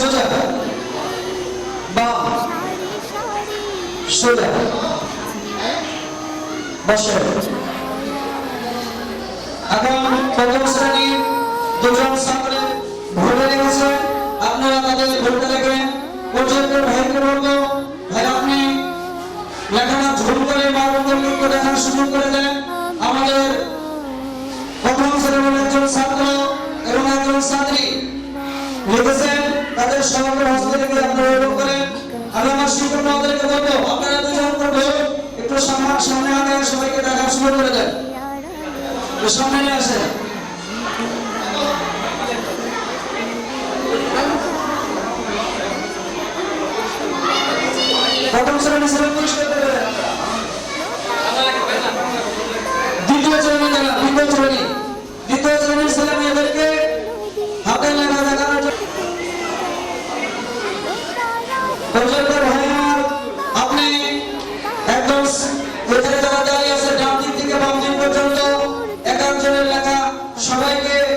সোজা। বাম। সোজা। বসে। এখন প্রথম শ্রেণির দুজন ভোটে লেগেছে আপনারা তাদের ভোটে পর্যন্ত ভাইকে ভাই, আপনি লেখাটা ঝুল করে বারবার একটু দেখার সুযোগ করে দেন। আমাদের প্রথম শ্রেণির একজন ছাত্র এবং একজন ছাত্রী লিখেছেন তাদের সমগ্র হস্তে রেখে আপনারা এরকম করেন আগামী শিক্ষক আমাদেরকে বলব আপনারা দুজন করবে একটু সামনে আগে সবাইকে দেখা শুরু করে দেন। সামনে নিয়ে আসেন। প্রথম শ্রেণি শ্রেণি পরিষ্কার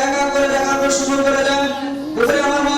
এক করে দেখার সুযোগ করে দেন উপরে আমার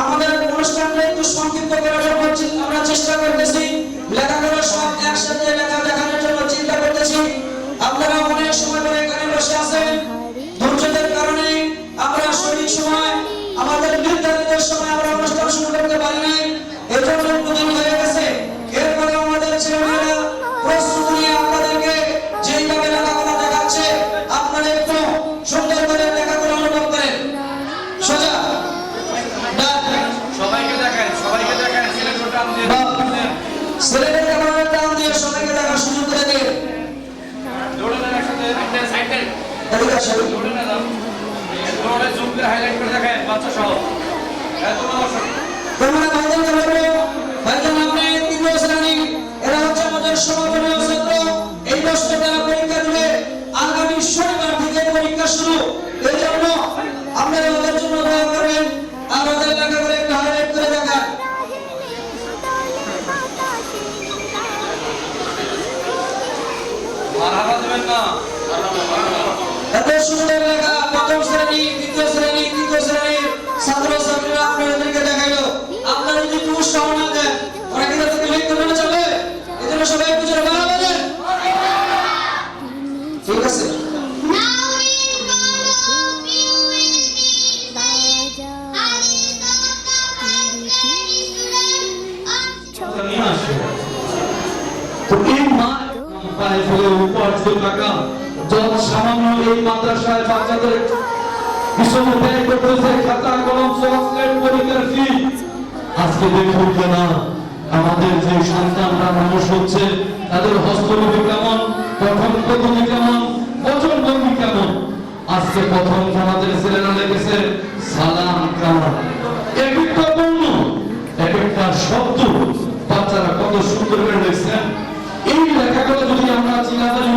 আমাদের অনুষ্ঠানটা একটু সংক্ষিপ্ত করার জন্য চেষ্টা করতেছি। লেখাগুলো সব একসাথে লেখা দেখানোর জন্য চিন্তা করতেছি। আপনারা অনেক সময় এখানে বসে আছেন। ধৈর্যের কারণে আমরা সঠিক সময়, আমাদের সময় আমরা অনুষ্ঠান শুরু করতে পারি নাই। এর জন্য হয়ে গেছে। এরপরে আমাদের ছেলেমেয়েরা দর্শক তোমরা ভাইদেরকে সুন্দর লেখা, প্রথম শ্রেণি, দ্বিতীয় শ্রেণি, তৃতীয় শ্রেণির ছাত্র ছাত্রীরা আপনাদেরকে দেখাইলো। আপনারা যদি উৎসাহ না দেন, ওরা কি তাদেরকে লিখতে পেরে যাবে? এজন্য সবাই একটু জোরে বাংলা বলেন। ঠিক আছে। তো এই মা পায়ে ফেলে উপার্জিত টাকা যত সামান্য এই মাদ্রাসায় বাচ্চাদের হিসেবে ব্যয় করতেছে, খাতা, কলম চকলেট পরীক্ষার ফি আজকে দেখুন না আমাদের যে সন্তানরা মানুষ হচ্ছে, তাদের হস্তলিপি কেমন, প্রথম পদ্ধতি কেমন বচন ভঙ্গি কেমন? আজকে প্রথম আমাদের ছেলেরা লেগেছে সালাম কালাম। এক একটা বর্ণ, এক একটা শব্দ, বাচ্চারা কত সুন্দর করে লিখছেন। এই লেখাগুলো যদি আমরা চিনা জানি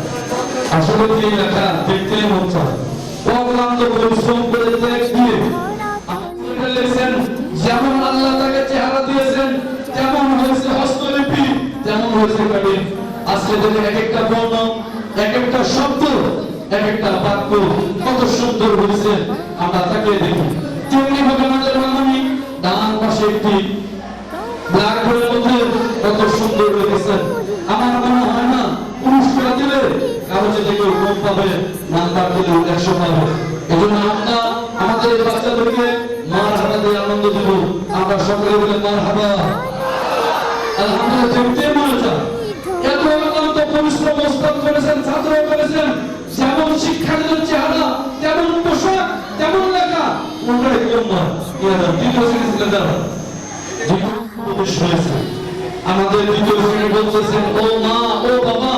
আসলে এই লেখা দেখতে মন অক্লান্ত পরিশ্রম করে দেখ দিয়ে আপনারা যেমন আল্লাহ তাকে চেহারা দিয়েছেন তেমন হয়েছে হস্তলিপি তেমন হয়েছে কালি আজকে দেখে এক একটা বর্ণ এক একটা শব্দ এক একটা বাক্য কত সুন্দর হয়েছে আমরা তাকে দেখি তেমনি ভাবে আমাদের মামনি ডান পাশে একটি ব্ল্যাকবোর্ডের মধ্যে কত সুন্দর রেখেছেন আমার মনে হয় না পুরস্কার দিলে কাগজে থেকে কম পাবে নাম্বার দিলে একশো পাবে এই জন্য আমরা আমাদের এই বাচ্চাদেরকে মার হাবা দিয়ে আনন্দ দিব। আমরা সকলে বলে মার হাবা। আলহামদুলিল্লাহ দেখতে মনে যায় এত অক্লান্ত পরিশ্রম ওস্তাদ করেছেন, ছাত্র করেছেন। যেমন শিক্ষার্থীদের চেহারা, তেমন পোশাক, তেমন লেখা। ওটাই কেমন দ্বিতীয় শ্রেণি ছিলেন যারা উপদেশ হয়েছে আমাদের দ্বিতীয় শ্রেণি বলতেছেন, ও মা, ও বাবা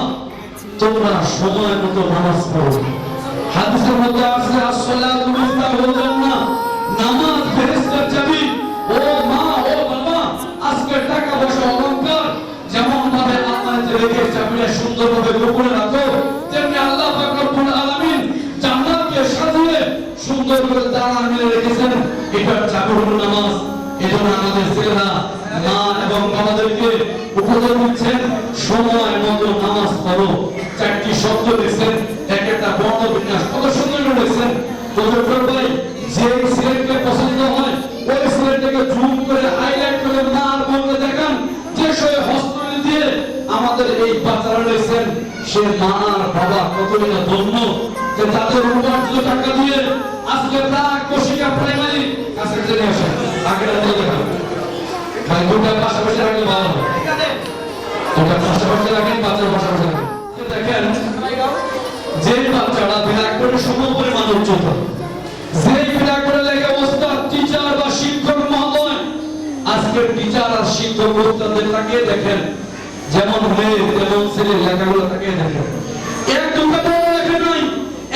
তোমরা সময় মতো নামাজ পড়ো। হাদিসের মধ্যে আছে, আসসালাতু মিফতাহুল জান্নাহ নামাজ ফেরেশতার চাবি। ও মা, ও বাবা, আজকে টাকা পয়সা অলংকার। যেমন ভাবে আমাদের রেখে চাবিটা সুন্দরভাবে গোপনে রাখো, তেমনি আল্লাহ পাক রব্বুল আলামিন জান্নাতকে সাজিয়ে সুন্দর করে দাঁড়া মিলে রেখেছেন। এটার চাবি হলো নামাজ। এজন্য আমাদের ছেলেরা, মা এবং বাবাদেরকে উপদেশ দিচ্ছেন, সময় মতো নামাজ পড়ো। শব্দ দিচ্ছেন এক একটা বর্ণ বিন্যাস কত সুন্দর করে লিখছেন প্রজেক্টর ভাই যে সিলেটকে পছন্দ হয়, ওই সিলেটটাকে জুম করে হাইলাইট করে আর বোনকে দেখান। যে সে হস্তলি দিয়ে আমাদের এই বাচ্চারা রয়েছেন, সে মা আর বাবা কতই না ধন্য যে তাদের উপার্জিত টাকা দিয়ে আজকে প্রাক কশিকা প্রাইমারি কাছে চলে আসে আগে ভাই, দুটা পাশাপাশি রাখলে ভালো হবে। দুটা পাশাপাশি রাখেন, বাচ্চার পাশাপাশি রাখেন। দেখেন যে বাচ্চারা বিরাট করে সম পরিমাণ উচ্চতা যে বিরাট করে লেখা ওস্তাদ টিচার বা শিক্ষক মহোদয়। আজকের টিচার আর শিক্ষক ওস্তাদের তাকিয়ে দেখেন, যেমন মেয়ে, তেমন ছেলে লেখাগুলো তাকিয়ে দেখেন। এক দুটো বড় লেখা নাই,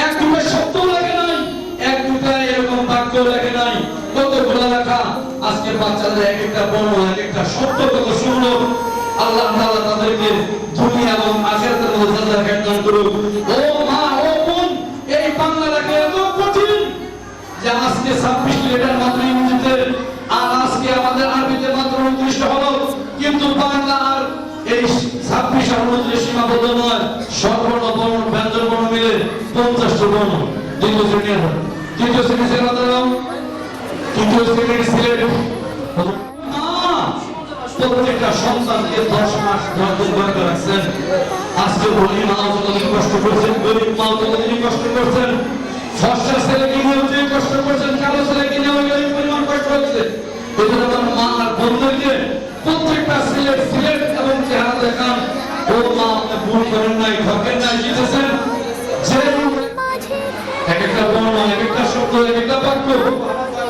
এক দুটো শব্দ লেখা নাই, এক দুটো এরকম বাক্য লেখা নাই। কতগুলো লেখা? আজকের বাচ্চাদের এক একটা বর্ণ এক একটা শব্দ কত সুন্দর। আল্লাহ তাআলা তাদেরকে দুনিয়া এবং আখিরাতের মধ্যে জান্নাত দান করুক। ও মা, ও বোন, এই বাংলা লেখা এত কঠিন যে আজকে 26 লেটার মাত্র ইংরেজিতে আর আজকে আমাদের আরবিতে মাত্র 29 হলো, কিন্তু বাংলা আর এই 26 আর 29 সীমাবদ্ধ নয়। স্বরবর্ণ বর্ণ ব্যঞ্জন বর্ণ মিলে 50 টা বর্ণ। দ্বিতীয় শ্রেণি আছে। তৃতীয় শ্রেণি ছেলে তৃতীয় শ্রেণির সিলেট প্রত্যেকটা সন্তানকে দশ মাস দশ দিন রাখছেন। আজকে ধনী মা যতদিন কষ্ট করছেন, গরিব মা ততদিন কষ্ট করছেন। ফর্সা ছেলেকে নিয়েও যে কষ্ট করছেন, কালো ছেলেকে নিয়েও ওই পরিমাণ কষ্ট হচ্ছে। এজন্য আমার মা আর বোনদেরকে প্রত্যেকটা সিলেট সিলেট এবং চেহারা দেখান ও মা আপনি ভুল করেন নাই ঠকেন নাই, জিতেছেন। এক একটা বর্ণ, এক একটা শব্দ, এক একটা বাক্য।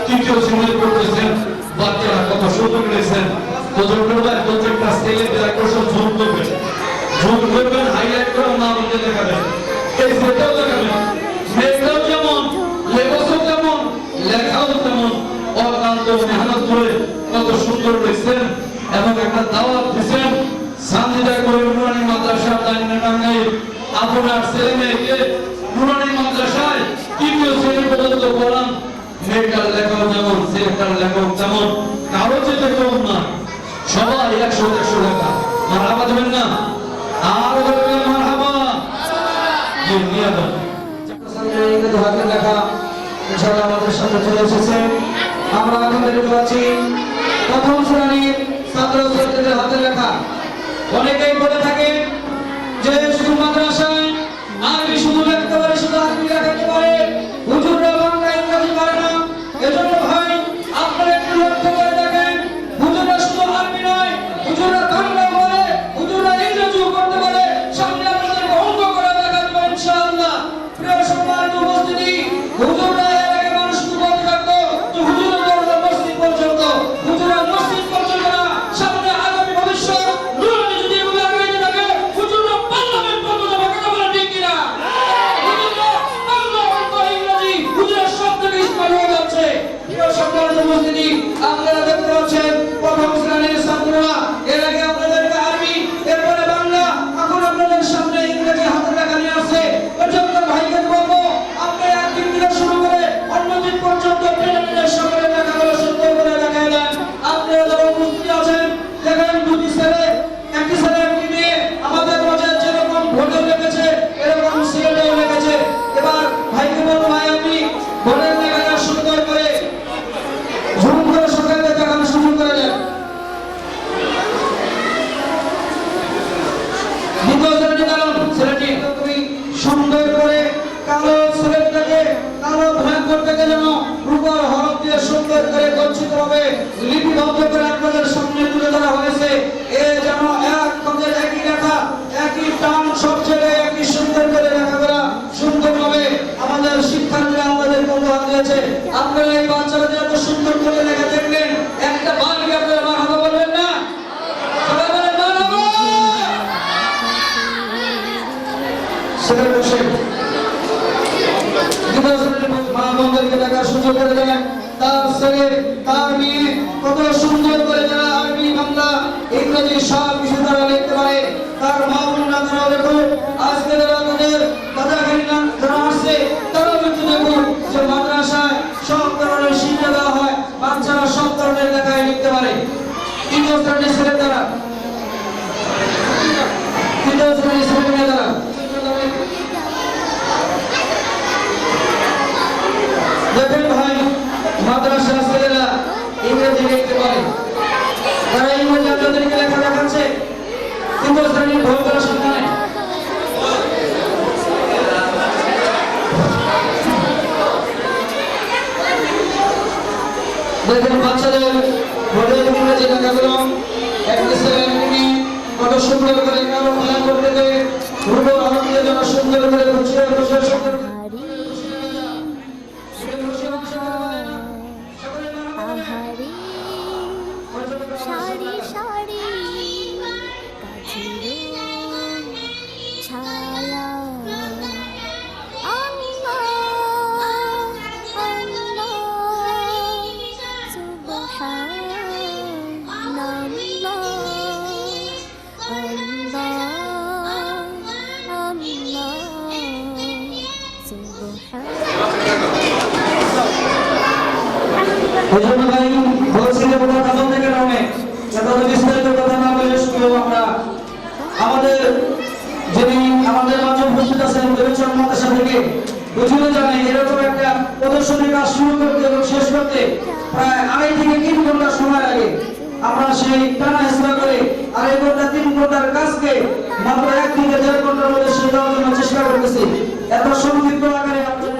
তৃতীয় শ্রেণির করতেছেন। বাচ্চারা কত সুন্দর করেছেন প্রজন্মের প্রত্যেকটা ছেলে পেলা ঝুম করবেন ঝুম করবেন হাইলাইট করে মা বলতে দেখাবেন এই সেটাও দেখাবেন মেয়েটাও যেমন লেবাসও তেমন, লেখাও তেমন। অক্লান্ত মেহনত করে কত সুন্দর রয়েছেন এবং একটা দাওয়াত দিচ্ছেন সান্দিদা করে নুরানি মাদ্রাসা দাইনে টাঙ্গাই আপনার ছেলে মেয়েকে নুরানি মাদ্রাসায় তৃতীয় শ্রেণি পর্যন্ত পড়ান। মেয়েটার লেখক যেমন ছেলেটার লেখক যেমন কারও যেতে কম না। সবাই একশো একশো লেখা। মারাবা দেবেন না? আর লেখা ইনশাআল্লাহ আমাদের চলে এসেছে। আমরা প্রথম শ্রেণির ছাত্র হাতে লেখা। অনেকেই বলে থাকে আপনারা এই বাচ্চারা যে এত সুন্দর করে লেখা দেখলেন একটা আপনারা মারহাবা বলবেন না? সুযোগ তার তার সুন্দর করে বাংলা, ইংরেজি সব কিছু তারা লিখতে পারে। তার মা বোনরা দেখুন আজকে দাদাগিরি না যারা আসছে তারা কিন্তু দেখুন যে মাদ্রাসায় সব ধরনের শিক্ষা দেওয়া হয় বাচ্চারা সব ধরনের লেখায় লিখতে পারে তৃতীয় শ্রেণির ছেলে তারা তৃতীয় শ্রেণির ছেলে মেয়ে তারা দেখেন ভাই মাদ্রাসা ছেলেরা ইংরেজি লিখতে পারে তারা ইংরেজি আপনাদেরকে লেখা দেখাচ্ছে কিন্তু শ্রেণির ভয় করার সামনে নাই দেখেন বাচ্চাদের ভোটের ইংরেজি লেখাগুলো গেলাম একটি মেয়ে কত সুন্দর করে কারও করতে গিয়ে ভোটের আনন্দের জন্য সুন্দর করে গুছিয়ে বসে থেকে জানে এরকম একটা প্রদর্শনী কাজ শুরু করতে এবং শেষ করতে প্রায় আড়াই থেকে তিন ঘণ্টা সময় লাগে। আমরা সেই টানা হেসরা করে আড়াই ঘণ্টা, তিন ঘণ্টার কাজকে মাত্র এক থেকে দেড় ঘণ্টার মধ্যে শেষ দেওয়ার জন্য চেষ্টা করতেছি। এত সংক্ষিপ্ত আকারে আপনার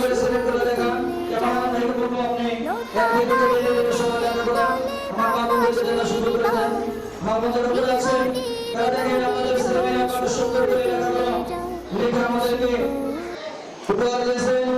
করে সিলেক্ট করে দেখা ক্যামেরা থেকে বলব আপনি। এক থেকে দুটো মিনিট সময় দেখা করা আমার মা বোনদেরকে দেখা সুন্দর করে দেন। মা বোন যারা উপরে আছেন তারা দেখেন আপনাদের ছেলেমেয়েরা কত সুন্দর করে লেখাগুলো লিখে আমাদেরকে উপহার দিয়েছেন